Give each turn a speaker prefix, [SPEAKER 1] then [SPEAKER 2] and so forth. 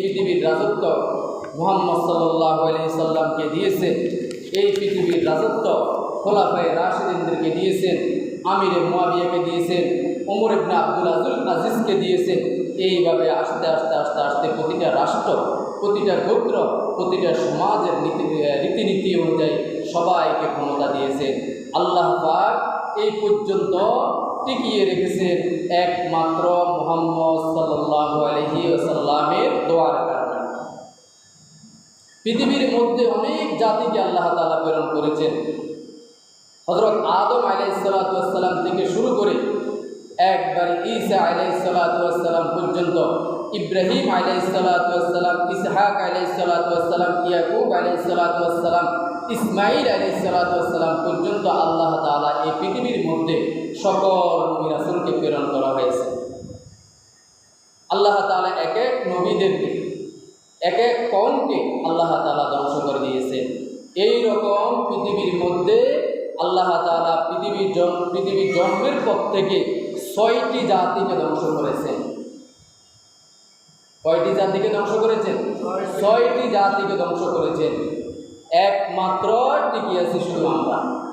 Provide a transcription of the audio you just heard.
[SPEAKER 1] পৃথিবীর রাজত্ব মোহাম্মদ সাল্লাহ আলি সাল্লামকে দিয়েছেন এই পৃথিবীর রাজত্ব খোলাফায় রাশিদিনদেরকে দিয়েছেন, আমিরে মোয়াবিয়াকে দিয়েছেন, ওমর ইবনে আব্দুল আজুল আজিজকে দিয়েছেন। এইভাবে আস্তে আস্তে আস্তে আস্তে প্রতিটা রাষ্ট্র, প্রতিটা গোত্র, প্রতিটা সমাজের নীতি, রীতিনীতি অনুযায়ী সবাইকে ক্ষমতা দিয়েছেন আল্লাহ পাক এই পর্যন্ত টিকিয়ে রেখেছেন একমাত্র মোহাম্মদ সাল্লাহ আলহি সাল্লামের দোয়ার কারণে পৃথিবীর মধ্যে অনেক জাতিকে আল্লাহ তালা প্রেরণ করেছেন। হজরত আদম আলাইসালাতাম থেকে শুরু করে একবার ঈসা আলাইসালাতাম পর্যন্ত, ইব্রাহিম আলাইসালাতাম ইসহাক আলাইসালাতাম ইয়াকুব আলাইসালাতাম ইসমাইল আলাইসালাতাম পর্যন্ত আল্লাহ তালা এই পৃথিবীর মধ্যে সকল নবী রাসুলকে প্রেরণ করা হয়েছে। আল্লাহ তালা এক এক নবীদেরকে এক এক কমকে আল্লাহ তালা ধ্বংস করে দিয়েছেন এই রকম পৃথিবীর মধ্যে আল্লাহ তালা পৃথিবীর জন, পৃথিবীর জন্মের পর থেকে ছয়টি জাতিকে ধ্বংস করেছেন। কয়টি জাতিকে ধ্বংস করেছেন? ছয়টি জাতিকে ধ্বংস করেছেন। একমাত্র টিকে আছি শুধু আমরা।